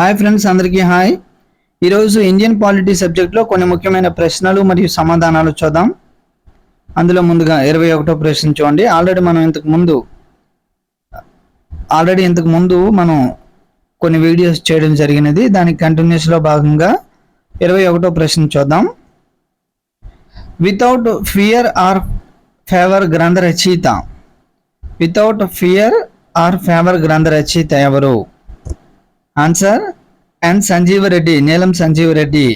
Hi friends అందరికీ hi. ఈరోజు Indian polity సబ్జెక్ట్లో కొన్ని ముఖ్యమైన ప్రశ్నలు మరియు సమాధానాలు చూద్దాం. అందులో ముందుగా ఇరవై ఒకటో ప్రశ్న చూడండి. ఆల్రెడీ మనం ఇంతకు ముందు ఆల్రెడీ ఇంతకు ముందు మనం కొన్ని వీడియోస్ చేయడం జరిగినది. దానికి కంటిన్యూస్లో భాగంగా ఇరవై ఒకటో ప్రశ్న చూద్దాం. వితౌట్ ఫియర్ ఆర్ ఫేవర్ గ్రంథ రచయిత వితౌట్ ఫియర్ ఆర్ ఫేవర్ గ్రంథ రచయిత ఎవరు? ఆన్సర్ ఎన్ సంజీవరెడ్డి నీలం సంజీవరెడ్డి.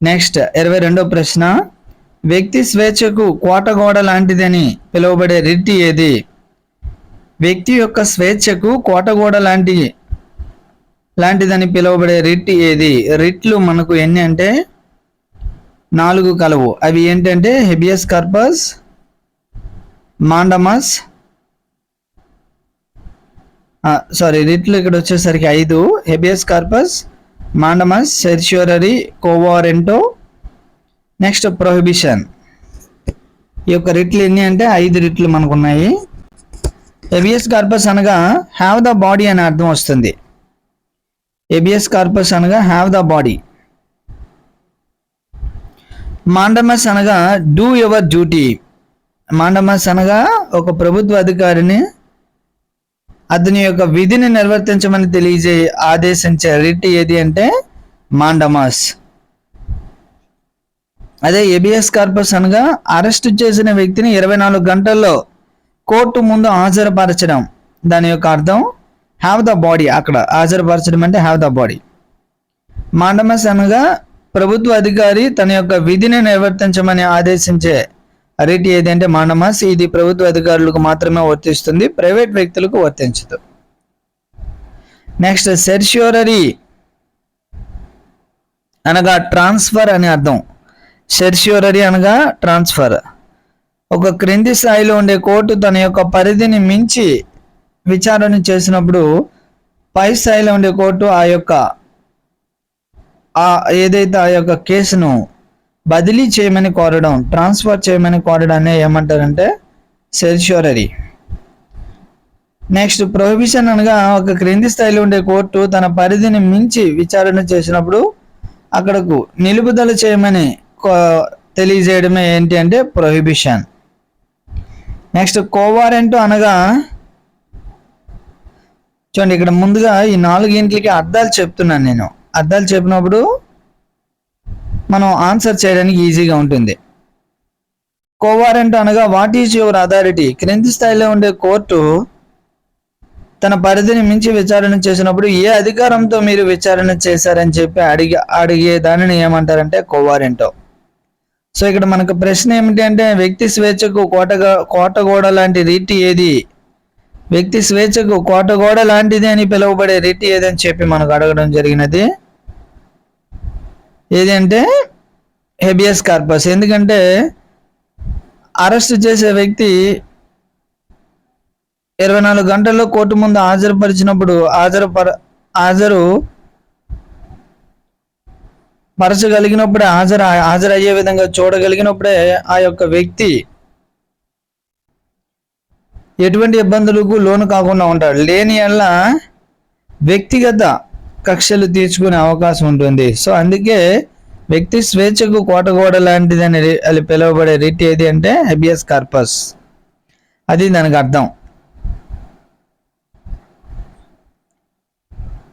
నెక్స్ట్ ఇరవై రెండో ప్రశ్న వ్యక్తి స్వేచ్ఛకు కోటగోడ లాంటిదని పిలువబడే రెడ్డి ఏది? వ్యక్తి యొక్క స్వేచ్ఛకు కోటగోడ లాంటి లాంటిదని పిలువబడే రిట్ ఏది? రిట్లు మనకు ఎన్ని అంటే? నాలుగు కలవు. అవి ఏంటంటే? హెబియస్ కార్పస్ మాండమస్ సారీ రిట్లు ఇక్కడ వచ్చేసరికి ఐదు. Habeas corpus mandamus certiorari quo warranto next prohibition ఈ యొక్క రిట్లు ఎన్ని అంటే ఐదు రిట్లు మనకు ఉన్నాయి హెబియస్ కార్పస్ అనగా హ్యావ్ ద బాడీ అనే అర్థం వస్తుంది. హెబియస్ కార్పస్ అనగా హ్యావ్ ద బాడీ మాండమస్ అనగా డూ యువర్ డ్యూటీ మాండమస్ అనగా ఒక ప్రభుత్వ అధికారిని అతని యొక్క విధిని నిర్వర్తించమని తెలియజే ఆదేశించే రిట్ ఏది అంటే మాండమాస్. అదే ఎబిఎస్ కార్పస్ అనగా అరెస్ట్ చేసిన వ్యక్తిని ఇరవై నాలుగు గంటల్లో కోర్టు ముందు హాజరుపరచడం. దాని యొక్క అర్థం హ్యావ్ ద బాడీ అక్కడ హాజరుపరచడం అంటే హ్యావ్ ద బాడీ మాండమస్ అనగా ప్రభుత్వ అధికారి తన యొక్క విధిని నిర్వర్తించమని ఆదేశించే రేట్ ఏదంటే మాండమాస్ ఇది ప్రభుత్వ అధికారులకు మాత్రమే వర్తిస్తుంది ప్రైవేట్ వ్యక్తులకు వర్తించదు. నెక్స్ట్ సెర్ష్యూరరీ అనగా ట్రాన్స్ఫర్ అని అర్థం. సెర్ష్యూరరీ అనగా ట్రాన్స్ఫర్. ఒక క్రింది స్థాయిలో ఉండే కోర్టు తన యొక్క పరిధిని మించి విచారణ చేసినప్పుడు పై స్థాయిలో ఉండే కోర్టు ఆ యొక్క ఆ ఏదైతే ఆ యొక్క కేసును బదిలీ చేయమని కోరడం ట్రాన్స్ఫర్ చేయమని కోరడాన్ని ఏమంటారంటే సెర్ష్యూరరీ. నెక్స్ట్ ప్రొహిబిషన్ అనగా ఒక క్రింది స్థాయిలో ఉండే కోర్టు తన పరిధిని మించి విచారణ చేసినప్పుడు అక్కడకు నిలుపుదల చేయమని కో- తెలియజేయడమే ఏంటి అంటే ప్రొహిబిషన్. నెక్స్ట్ కోవారెంట్ అనగా చూడండి ఇక్కడ ముందుగా ఈ నాలుగింటికి అద్దాలు అర్థాలు చెప్తున్నాను నేను. అర్థాలు చెప్పినప్పుడు మనం ఆన్సర్ చేయడానికి ఈజీగా ఉంటుంది. కోవారెంట్ అనగా వాట్ ఈజ్ యువర్ అథారిటీ క్రింది స్థాయిలో ఉండే కోర్టు తన పరిధిని మించి విచారణ చేసినప్పుడు ఏ అధికారంతో మీరు విచారణ చేశారని చెప్పి అడిగి అడిగే దానిని ఏమంటారంటే కోవారెంటో. సో ఇక్కడ మనకు ప్రశ్న ఏమిటి అంటే వ్యక్తి స్వేచ్ఛకు కోటగా కోటగోడ లాంటి రీతి ఏది? వ్యక్తి స్వేచ్ఛకు కోటగోడ లాంటిది అని పిలువబడే రీతి ఏదని చెప్పి మనకు అడగడం జరిగినది. ఏది అంటే హెబియస్ కార్పస్ ఎందుకంటే అరెస్ట్ చేసే వ్యక్తి ఇరవై నాలుగు గంటల్లో కోర్టు ముందు హాజరుపరిచినప్పుడు హాజరు పర హాజరు పరచగలిగినప్పుడే హాజరు హాజరయ్యే విధంగా చూడగలిగినప్పుడే ఆ యొక్క వ్యక్తి ఎటువంటి ఇబ్బందులకు లోను కాకుండా ఉంటాడు. లేని వల్ల వ్యక్తిగత కక్షలు తీర్చుకునే అవకాశం ఉంటుంది. సో అందుకే వ్యక్తి స్వేచ్ఛకు కోటగోడ లాంటిదని అది పిలువబడే రిట్ ఏది అంటే హెబియస్ కార్పస్ అది దానికి అర్థం.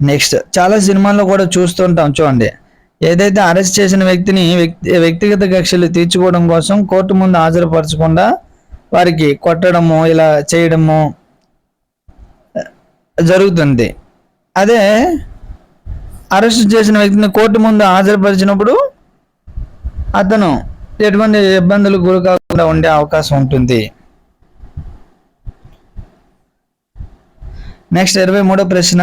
నెక్స్ట్ చాలా సినిమాల్లో కూడా చూస్తుంటాం చూడండి. ఏదైతే అరెస్ట్ చేసిన వ్యక్తిని వ్యక్తి వ్యక్తిగత కక్షలు తీర్చుకోవడం కోసం కోర్టు ముందు హాజరుపరచకుండా వారికి కొట్టడము ఇలా చేయడము జరుగుతుంది. అదే అరెస్ట్ చేసిన వ్యక్తిని కోర్టు ముందు హాజరుపరిచినప్పుడు అతను ఎటువంటి ఇబ్బందులు గురి కాకుండా ఉండే అవకాశం ఉంటుంది. నెక్స్ట్ ఇరవై మూడో ప్రశ్న.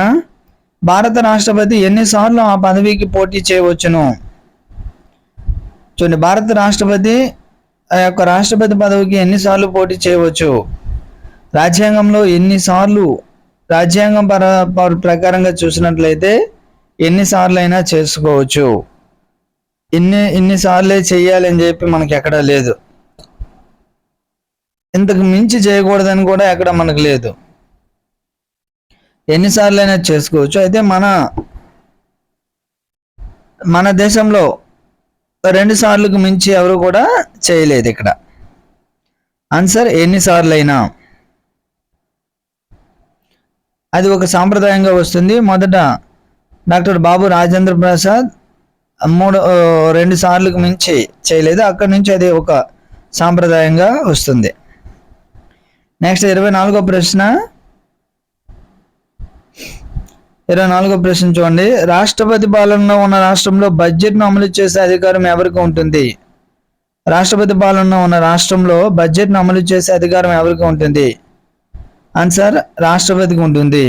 భారత రాష్ట్రపతి ఎన్నిసార్లు ఆ పదవికి పోటీ చేయవచ్చును? చూడండి భారత రాష్ట్రపతి ఆ యొక్క రాష్ట్రపతి పదవికి ఎన్నిసార్లు పోటీ చేయవచ్చు? రాజ్యాంగంలో ఎన్నిసార్లు రాజ్యాంగం పర ప్రకారంగా చూసినట్లయితే ఎన్నిసార్లు అయినా చేసుకోవచ్చు. ఇన్ని ఇన్నిసార్లే చేయాలని అని చెప్పి మనకి ఎక్కడా లేదు. ఇంతకు మించి చేయకూడదని కూడా ఎక్కడ మనకు లేదు. ఎన్నిసార్లు అయినా చేసుకోవచ్చు. అయితే మన మన దేశంలో రెండు సార్లకు మించి ఎవరు కూడా చేయలేదు ఇక్కడ. ఆన్సర్ ఎన్నిసార్లు అయినా అది ఒక సాంప్రదాయంగా వస్తుంది. మొదట డాక్టర్ బాబు రాజేంద్ర ప్రసాద్ మూడు రెండు సార్లకు మించి చేయలేదు. అక్కడి నుంచి అది ఒక సాంప్రదాయంగా వస్తుంది. నెక్స్ట్ ఇరవై నాలుగో ప్రశ్న. ఇరవై నాలుగో ప్రశ్న చూడండి. రాష్ట్రపతి పాలనలో ఉన్న రాష్ట్రంలో బడ్జెట్ను అమలు చేసే అధికారం ఎవరికి ఉంటుంది? రాష్ట్రపతి పాలనలో ఉన్న రాష్ట్రంలో బడ్జెట్ను అమలు చేసే అధికారం ఎవరికి ఉంటుంది? ఆన్సర్ రాష్ట్రపతికి ఉంటుంది.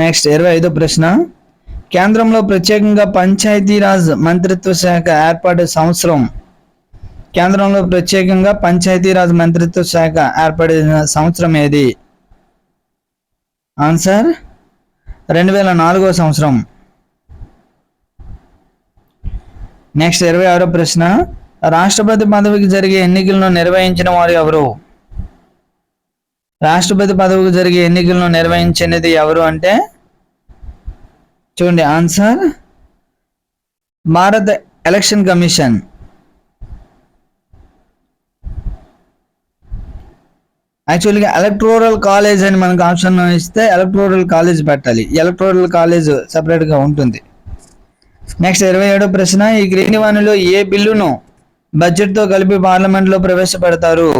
నెక్స్ట్ ఇరవై ఐదో ప్రశ్న. కేంద్రంలో ప్రత్యేకంగా పంచాయతీరాజ్ మంత్రిత్వ శాఖ ఏర్పాటు సంవత్సరం. కేంద్రంలో ప్రత్యేకంగా పంచాయతీరాజ్ మంత్రిత్వ శాఖ ఏర్పడిన సంవత్సరం ఏది? ఆన్సర్ రెండు వేల నాలుగో సంవత్సరం. నెక్స్ట్ ఇరవై ఆరో ప్రశ్న. రాష్ట్రపతి పదవికి జరిగే ఎన్నికలను నిర్వహించిన వారు ఎవరు? రాష్ట్రపతి పదవికి జరిగే ఎన్నికలను నిర్వహించినది ఎవరు అంటే? చూడండి ఆన్సర్. భారత ఎలక్షన్ కమిషన్. యాక్చువల్గా ఎలక్ట్రోరల్ కాలేజ్ అని మనకు ఆప్షన్ ఇస్తే ఎలక్ట్రోరల్ కాలేజ్ పెట్టాలి. ఎలక్ట్రోరల్ కాలేజ్ సపరేట్గా ఉంటుంది. నెక్స్ట్ ఇరవై ఏడో ప్రశ్న ఈ క్రీనివాణిలో ఏ బిల్లును బడ్జెట్తో కలిపి పార్లమెంట్లో ప్రవేశపెడతారు?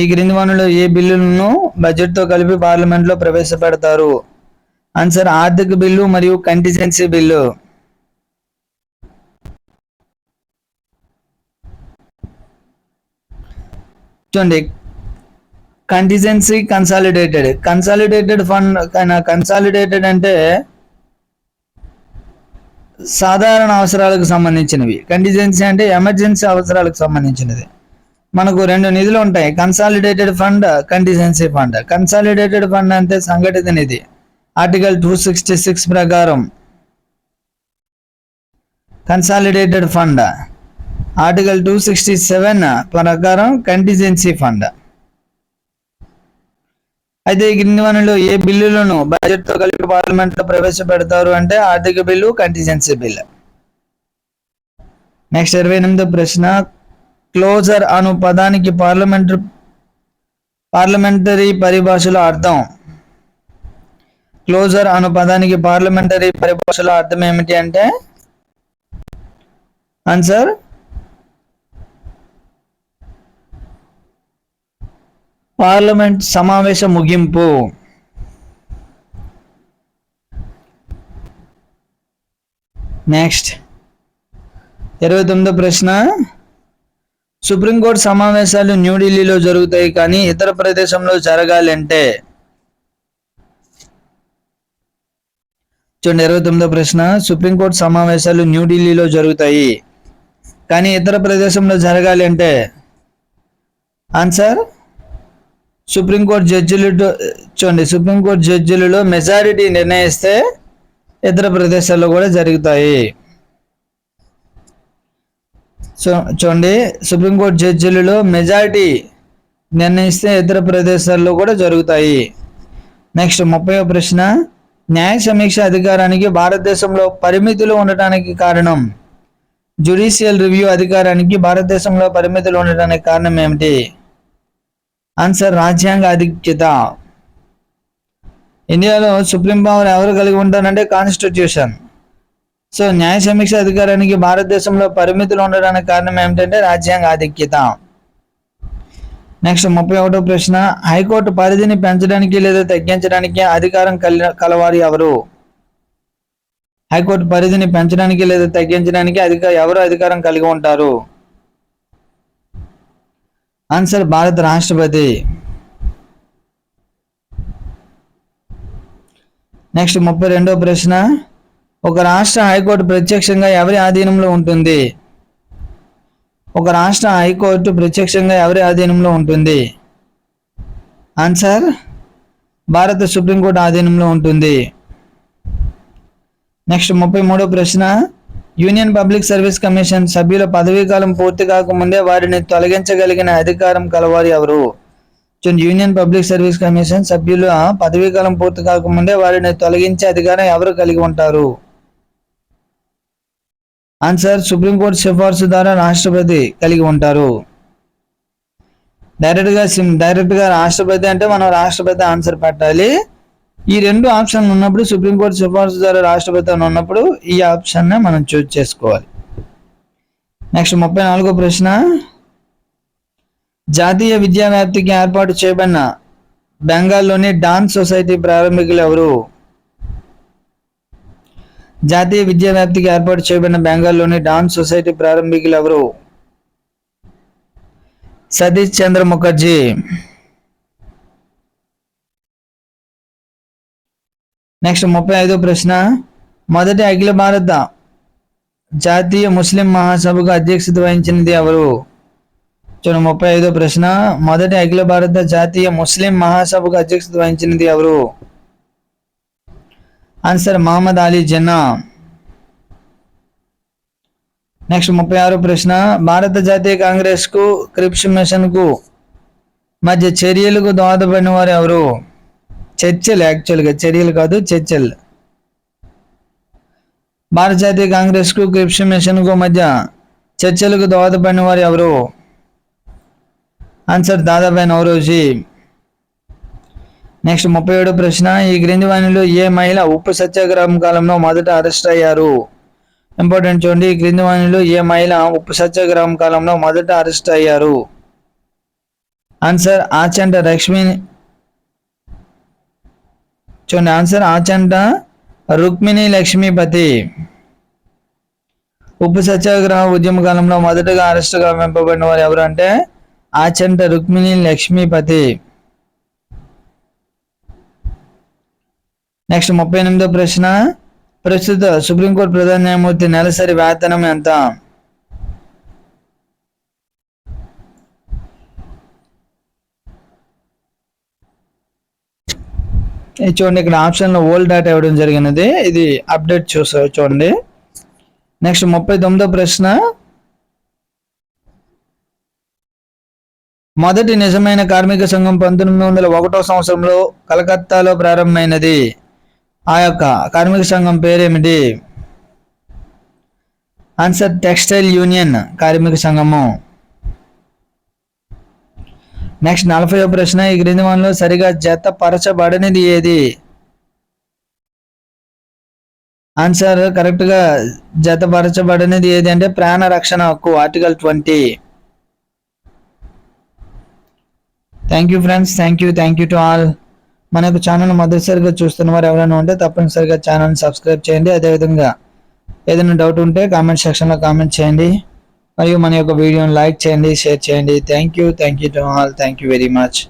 ఈ క్రింది వనరులు ఏ బిల్లులను బడ్జెట్తో కలిపి పార్లమెంట్లో ప్రవేశపెడతారు? ఆన్సర్ ఆర్థిక బిల్లు మరియు కంటిజెన్సీ బిల్లు. చూడండి. Contingency consolidated. Consolidated fund consolidated అంటే సాధారణ అవసరాలకు సంబంధించినవి. కంటిజెన్సీ అంటే ఎమర్జెన్సీ అవసరాలకు సంబంధించినది. మనకు రెండు నిధులు ఉంటాయి. Consolidated fund contingency fund consolidated fund అంటే సంఘటిత నిధి. ఆర్టికల్ టూ సిక్స్టీ సిక్స్ ప్రకారం consolidated fund article two sixty seven ప్రకారం కంటిజెన్సీ ఫండ్ అయితే ఈ క్రింది ఏ బిల్లులను బడ్జెట్తో కలిపి పార్లమెంట్లో ప్రవేశపెడతారు అంటే ఆర్థిక బిల్లు కంటిజెన్సీ బిల్ నెక్స్ట్ ఇరవై ఎనిమిదో ప్రశ్న క్లోజర్ అను పదానికి పార్లమెంటరీ పార్లమెంటరీ పరిభాషలో అర్థం. క్లోజర్ అను పదానికి పార్లమెంటరీ పరిభాషలో అర్థం ఏమిటి అంటే? ఆన్సర్ పార్లమెంట్ సమావేశ ముగింపు. నెక్స్ట్ ఇరవై తొమ్మిదో ప్రశ్న. సుప్రీంకోర్టు సమావేశాలు న్యూఢిల్లీలో జరుగుతాయి కానీ ఇతర ప్రదేశంలో జరగాలంటే చూడండి ఇరవై తొమ్మిదో ప్రశ్న. సుప్రీంకోర్టు సమావేశాలు న్యూఢిల్లీలో జరుగుతాయి కానీ ఇతర ప్రదేశంలో జరగాలి అంటే ఆన్సర్ సుప్రీంకోర్టు జడ్జిలు చూడండి సుప్రీంకోర్టు జడ్జిలలో మెజారిటీ నిర్ణయిస్తే ఇతర ప్రదేశాల్లో కూడా జరుగుతాయి. సో చూడండి సుప్రీంకోర్టు జడ్జిలలో మెజారిటీ నిర్ణయిస్తే ఇతర ప్రదేశాల్లో కూడా జరుగుతాయి. నెక్స్ట్ ముప్పై ప్రశ్న న్యాయ సమీక్ష అధికారానికి భారతదేశంలో పరిమితులు ఉండటానికి కారణం. జ్యుడిషియల్ రివ్యూ అధికారానికి భారతదేశంలో పరిమితులు ఉండటానికి కారణం ఏమిటి? ఆన్సర్ రాజ్యాంగ అధిక్యత ఇండియాలో సుప్రీం పవర్ ఎవరు కలిగి ఉంటారంటే కాన్స్టిట్యూషన్ సో న్యాయ సమీక్ష అధికారానికి భారతదేశంలో పరిమితులు ఉండడానికి కారణం ఏమిటంటే రాజ్యాంగ ఆధిక్యత. నెక్స్ట్ ముప్పై ఒకటో ప్రశ్న హైకోర్టు పరిధిని పెంచడానికి లేదా తగ్గించడానికి అధికారం కలి కలవారు ఎవరు? హైకోర్టు పరిధిని పెంచడానికి లేదా తగ్గించడానికి అధిక ఎవరు అధికారం కలిగి ఉంటారు? ఆన్సర్ భారత రాష్ట్రపతి. నెక్స్ట్ ముప్పై రెండో ప్రశ్న ఒక రాష్ట్ర హైకోర్టు ప్రత్యక్షంగా ఎవరి ఆధీనంలో ఉంటుంది? ఒక రాష్ట్ర హైకోర్టు ప్రత్యక్షంగా ఎవరి ఆధీనంలో ఉంటుంది? ఆన్సర్ భారత సుప్రీంకోర్టు ఆధీనంలో ఉంటుంది. నెక్స్ట్ ముప్పై మూడో ప్రశ్న యూనియన్ పబ్లిక్ సర్వీస్ కమిషన్ సభ్యుల పదవీకాలం పూర్తి కాకముందే వారిని తొలగించగలిగిన అధికారం కలవారు ఎవరు? చూడండి యూనియన్ పబ్లిక్ సర్వీస్ కమిషన్ సభ్యుల పదవీకాలం పూర్తి కాకముందే వారిని తొలగించే అధికారం ఎవరు కలిగి ఉంటారు? ఆన్సర్ సుప్రీంకోర్టు సిఫార్సు ద్వారా రాష్ట్రపతి కలిగి ఉంటారు. డైరెక్ట్గా సిమ్ డైరెక్ట్గా రాష్ట్రపతి అంటే మనం రాష్ట్రపతి ఆన్సర్ పెట్టాలి. ఈ రెండు ఆప్షన్లు ఉన్నప్పుడు సుప్రీంకోర్టు సిఫార్సు ద్వారా రాష్ట్రపతి అని ఉన్నప్పుడు ఈ ఆప్షన్నే మనం చూజ్ చేసుకోవాలి. నెక్స్ట్ ముప్పై నాలుగో ప్రశ్న. జాతీయ విద్యా వ్యాప్తికి ఏర్పాటు చేయబడిన బెంగాల్లోని డాన్స్ సొసైటీ ప్రారంభికులు ఎవరు? జాతీయ విద్యా వ్యాప్తికి ఏర్పాటు చేయబడిన బెంగాల్లోని డాన్స్ సొసైటీ ప్రారంభికులు ఎవరు? సతీష్ చంద్ర ముఖర్జీ. నెక్స్ట్ ముప్పై ఐదో ప్రశ్న. మొదటి అఖిల భారత జాతీయ ముస్లిం మహాసభకు అధ్యక్షత వహించినది ఎవరు? చూడండి ముప్పై ఐదో ప్రశ్న. మొదటి అఖిల భారత జాతీయ ముస్లిం మహాసభకు అధ్యక్షత వహించినది ఎవరు? ఆన్సర్ మహమ్మద్ అలీ జన్నా నెక్స్ట్ ముప్పై ఆరు ప్రశ్న. భారత జాతీయ కాంగ్రెస్కు క్రిప్స్ మిషన్కు మధ్య చర్యలకు దోహదపడిన వారు ఎవరు? చర్చలు యాక్చువల్గా చర్యలు కాదు చర్చలు. భారత జాతీయ కాంగ్రెస్కు క్రిప్స్ మిషన్కు మధ్య చర్చలకు దోహదపడిన వారు ఎవరు? ఆన్సర్ దాదాబాయి నవరోజీ. నెక్స్ట్ ముప్పై ఏడో ప్రశ్న ఈ క్రింది వాణిలో ఏ మహిళ ఉప్పు సత్యాగ్రహం కాలంలో మొదట అరెస్ట్ అయ్యారు? ఇంపార్టెంట్ చూడండి ఈ క్రింది వాణిలో ఏ మహిళ ఉప్పు సత్యాగ్రహం కాలంలో మొదట అరెస్ట్ అయ్యారు? ఆన్సర్ ఆచంట లక్ష్మి. చూడండి ఆన్సర్ ఆచంట రుక్మిణి లక్ష్మీపతి. ఉప్పు సత్యాగ్రహ ఉద్యమ కాలంలో మొదటగా అరెస్టుగా వెంపబడిన వారు ఎవరు అంటే ఆచంట రుక్మిణి లక్ష్మీపతి. నెక్స్ట్ ముప్పై ఎనిమిదో ప్రశ్న. ప్రస్తుత సుప్రీంకోర్టు ప్రధాన న్యాయమూర్తి నెలసరి వేతనం ఎంత? చూడండి ఇక్కడ ఆప్షన్లో ఓల్డ్ డేటా ఇవ్వడం జరిగినది. ఇది అప్డేట్ చూసా చూడండి. నెక్స్ట్ ముప్పై తొమ్మిదో ప్రశ్న. మొదటి నిజమైన కార్మిక సంఘం పంతొమ్మిది వందల ఒకటో సంవత్సరంలో కలకత్తాలో ప్రారంభమైనది. ఆ యొక్క కార్మిక సంఘం పేరేమిటి? ఆన్సర్ టెక్స్టైల్ యూనియన్ కార్మిక సంఘము. నెక్స్ట్ నలభై ప్రశ్న. ఈ క్రింది మనలో సరిగా జతపరచబడనిది ఏది? ఆన్సర్ కరెక్ట్గా జతపరచబడినది ఏది అంటే ప్రాణ రక్షణ హక్కు article twenty thank you friends thank you thank you to all మన యొక్క ఛానల్ మొదటిసారిగా చూస్తున్న వారు ఎవరైనా ఉంటే తప్పనిసరిగా ఛానల్ని సబ్స్క్రైబ్ చేయండి. అదేవిధంగా ఏదైనా డౌట్ ఉంటే కామెంట్ సెక్షన్లో కామెంట్ చేయండి. మరియు మన యొక్క వీడియోని లైక్ చేయండి షేర్ చేయండి. Thank you thank you to all thank you very much